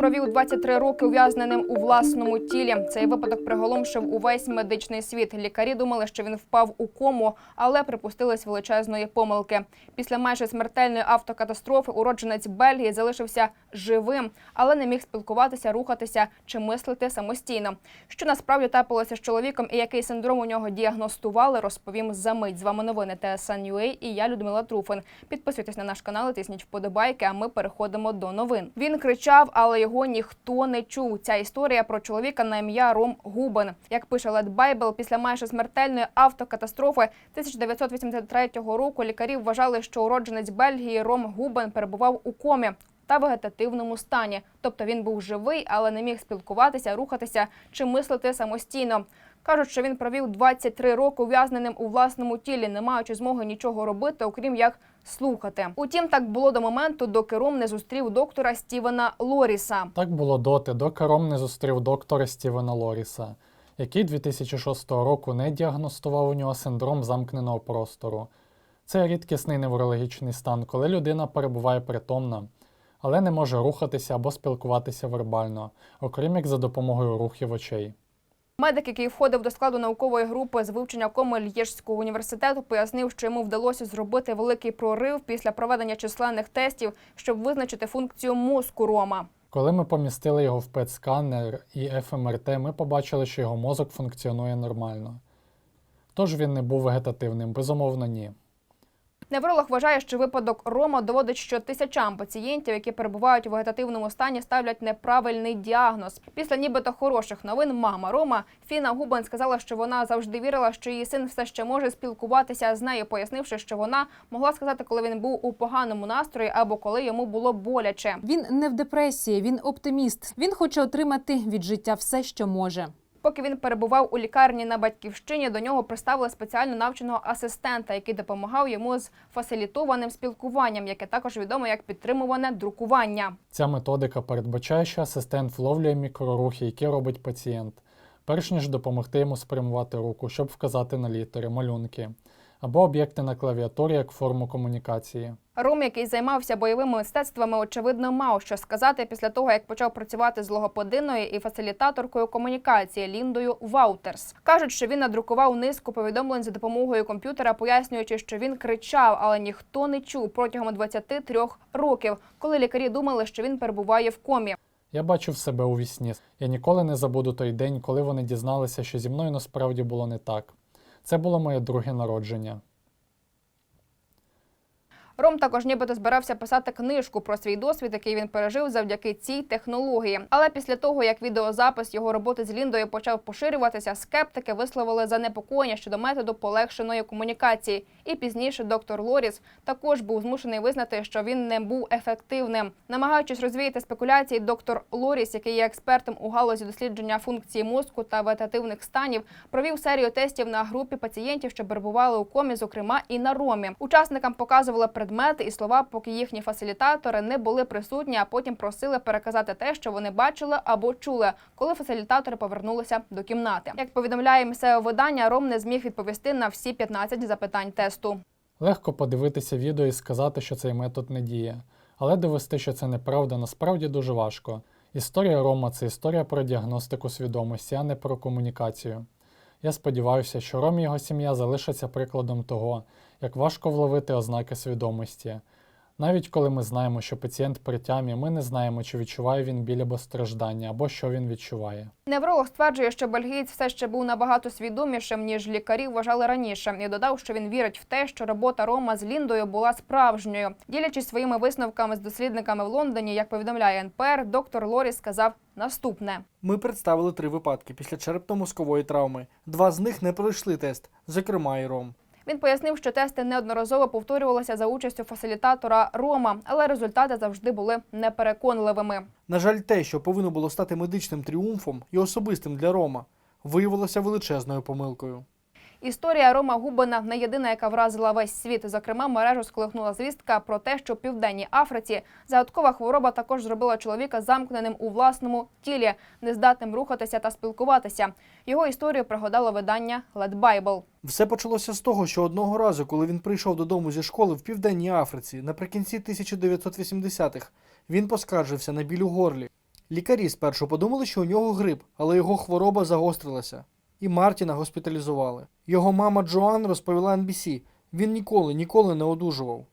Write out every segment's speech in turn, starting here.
Провів 23 роки ув'язненим у власному тілі. Цей випадок приголомшив увесь медичний світ. Лікарі думали, що він впав у кому, але припустились величезної помилки. Після майже смертельної автокатастрофи уродженець Бельгії залишився живим, але не міг спілкуватися, рухатися чи мислити самостійно. Що насправді трапилося з чоловіком і який синдром у нього діагностували, розповім за мить. З вами новини TSN.UA і я Людмила Труфин. Підписуйтесь на наш канал, тисніть вподобайки. А ми переходимо до новин. Він кричав, але його ніхто не чув. Ця історія про чоловіка на ім'я Ром Губен. Як пише Лед Байбл, після майже смертельної автокатастрофи 1983 року лікарі вважали, що уродженець Бельгії Ром Губен перебував у комі. Та вегетативному стані, тобто він був живий, але не міг спілкуватися, рухатися чи мислити самостійно. Кажуть, що він провів 23 роки ув'язненим у власному тілі, не маючи змоги нічого робити, окрім як слухати. Утім, так було до моменту, доки Ром не зустрів доктора Стівена Лоріса. Так було доти, доки Ром не зустрів доктора Стівена Лоріса, який 2006 року не діагностував у нього синдром замкненого простору. Це рідкісний неврологічний стан, коли людина перебуває притомна, але не може рухатися або спілкуватися вербально, окрім як за допомогою рухів очей. Медик, який входив до складу наукової групи з вивчення коми Льєжського університету, пояснив, що йому вдалося зробити великий прорив після проведення численних тестів, щоб визначити функцію мозку Рома. Коли ми помістили його в ПЕТ-сканер і ФМРТ, ми побачили, що його мозок функціонує нормально. Тож він не був вегетативним, безумовно, ні. Невролог вважає, що випадок Рома доводить, що тисячам пацієнтів, які перебувають у вегетативному стані, ставлять неправильний діагноз. Після нібито хороших новин мама Рома Фіна Губен сказала, що вона завжди вірила, що її син все ще може спілкуватися з нею, пояснивши, що вона могла сказати, коли він був у поганому настрої або коли йому було боляче. Він не в депресії, він оптиміст. Він хоче отримати від життя все, що може. Поки він перебував у лікарні на батьківщині, до нього приставили спеціально навченого асистента, який допомагав йому з фасилітованим спілкуванням, яке також відомо як підтримуване друкування. Ця методика передбачає, що асистент вловлює мікрорухи, які робить пацієнт, перш ніж допомогти йому спрямувати руку, щоб вказати на літери, малюнки або об'єкти на клавіатурі як форму комунікації. Ром, який займався бойовими мистецтвами, очевидно, мав що сказати після того, як почав працювати з логопединою і фасилітаторкою комунікації Ліндою Ваутерс. Кажуть, що він надрукував низку повідомлень за допомогою комп'ютера, пояснюючи, що він кричав, але ніхто не чув протягом 23 років, коли лікарі думали, що він перебуває в комі. Я бачив себе у вісні. Я ніколи не забуду той день, коли вони дізналися, що зі мною насправді було не так. Це було моє друге народження. Ром також нібито збирався писати книжку про свій досвід, який він пережив завдяки цій технології. Але після того, як відеозапис його роботи з Ліндою почав поширюватися, скептики висловили занепокоєння щодо методу полегшеної комунікації. І пізніше доктор Лоріс також був змушений визнати, що він не був ефективним. Намагаючись розвіяти спекуляції, доктор Лоріс, який є експертом у галузі дослідження функції мозку та вегетативних станів, провів серію тестів на групі пацієнтів, що перебували у комі, зокрема і на ромі. Учасникам показували предмети і слова, поки їхні фасилітатори не були присутні, а потім просили переказати те, що вони бачили або чули, коли фасилітатори повернулися до кімнати. Як повідомляє місцеве видання, Ром не зміг відповісти на всі 15 запитань тесту. Легко подивитися відео і сказати, що цей метод не діє, але довести, що це неправда, насправді дуже важко. Історія Рома це історія про діагностику свідомості, а не про комунікацію. Я сподіваюся, що Ром і його сім'я залишаться прикладом того, як важко вловити ознаки свідомості. Навіть коли ми знаємо, що пацієнт при тямі, ми не знаємо, чи відчуває він біль або страждання, або що він відчуває. Невролог стверджує, що бельгієць все ще був набагато свідомішим, ніж лікарі вважали раніше, і додав, що він вірить в те, що робота Рома з Ліндою була справжньою. Ділячись своїми висновками з дослідниками в Лондоні, як повідомляє НПР, доктор Лоріс сказав наступне. Ми представили три випадки після черепно-мозкової травми. Два з них не пройшли тест, зокрема і Ром. Він пояснив, що тести неодноразово повторювалися за участю фасилітатора Рома, але результати завжди були непереконливими. На жаль, те, що повинно було стати медичним тріумфом і особистим для Рома, виявилося величезною помилкою. Історія Рома Губина не єдина, яка вразила весь світ. Зокрема, мережу сколихнула звістка про те, що в південній Африці загадкова хвороба також зробила чоловіка замкненим у власному тілі, нездатним рухатися та спілкуватися. Його історію пригадало видання Led Bible. Все почалося з того, що одного разу, коли він прийшов додому зі школи в Південній Африці наприкінці 1980-х, він поскаржився на біль у горлі. Лікарі спершу подумали, що у нього грип, але його хвороба загострилася. І Мартіна госпіталізували. Його мама Джоан розповіла NBC, він ніколи, ніколи не одужував.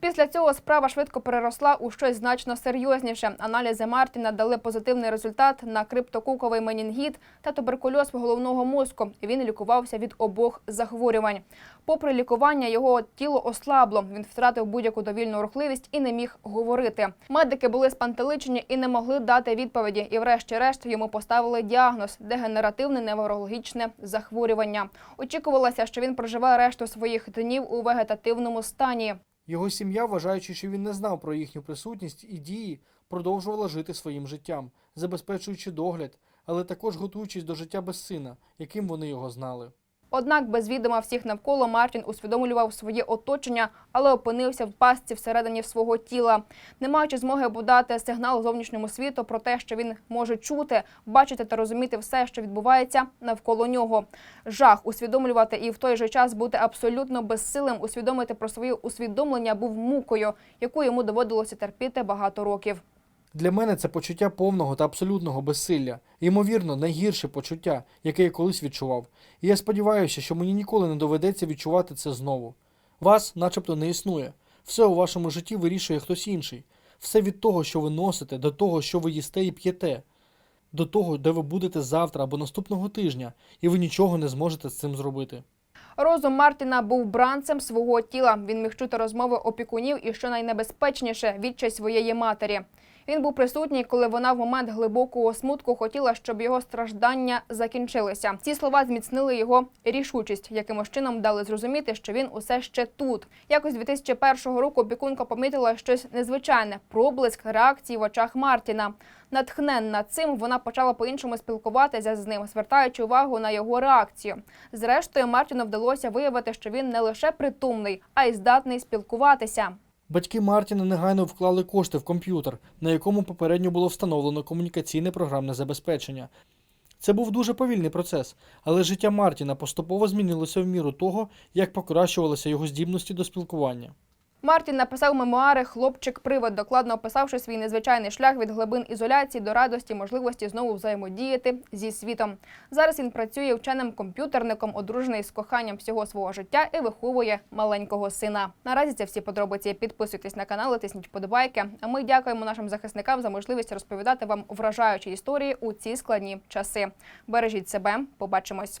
Після цього справа швидко переросла у щось значно серйозніше. Аналізи Мартіна дали позитивний результат на криптокуковий менінгіт та туберкульоз головного мозку. Він лікувався від обох захворювань. Попри лікування, його тіло ослабло. Він втратив будь-яку довільну рухливість і не міг говорити. Медики були спантеличені і не могли дати відповіді. І, врешті-решт, йому поставили діагноз дегенеративне неврологічне захворювання. Очікувалося, що він проживе решту своїх днів у вегетативному стані. Його сім'я, вважаючи, що він не знав про їхню присутність і дії, продовжувала жити своїм життям, забезпечуючи догляд, але також готуючись до життя без сина, яким вони його знали. Однак без відома всіх навколо Мартін усвідомлював своє оточення, але опинився в пастці всередині свого тіла, не маючи змоги подати сигнал зовнішньому світу про те, що він може чути, бачити та розуміти все, що відбувається навколо нього. Жах усвідомлювати і в той же час бути абсолютно безсилим, усвідомити про своє усвідомлення був мукою, яку йому доводилося терпіти багато років. Для мене це почуття повного та абсолютного безсилля, ймовірно, найгірше почуття, яке я колись відчував. І я сподіваюся, що мені ніколи не доведеться відчувати це знову. Вас, начебто, не існує. Все у вашому житті вирішує хтось інший. Все від того, що ви носите, до того, що ви їсте і п'єте, до того, де ви будете завтра або наступного тижня, і ви нічого не зможете з цим зробити. Розум Мартіна був бранцем свого тіла. Він міг чути розмови опікунів і, що найнебезпечніше, відчай своєї матері. Він був присутній, коли вона в момент глибокого смутку хотіла, щоб його страждання закінчилися. Ці слова зміцнили його рішучість, якимось чином дали зрозуміти, що він усе ще тут. Якось 2001 року опікунка помітила щось незвичайне проблиск реакції в очах Мартіна. Натхненна цим вона почала по-іншому спілкуватися з ним, звертаючи увагу на його реакцію. Зрештою, Мартіну вдалося виявити, що він не лише притомний, а й здатний спілкуватися. Батьки Мартіна негайно вклали кошти в комп'ютер, на якому попередньо було встановлено комунікаційне програмне забезпечення. Це був дуже повільний процес, але життя Мартіна поступово змінилося в міру того, як покращувалися його здібності до спілкування. Мартін написав мемуари Хлопчик-привид, докладно описавши свій незвичайний шлях від глибин ізоляції до радості, можливості знову взаємодіяти зі світом. Зараз він працює вченим комп'ютерником, одружений з коханням всього свого життя і виховує маленького сина. Наразі це всі подробиці. Підписуйтесь на канал, тисніть вподобайки. А ми дякуємо нашим захисникам за можливість розповідати вам вражаючі історії у ці складні часи. Бережіть себе, побачимось.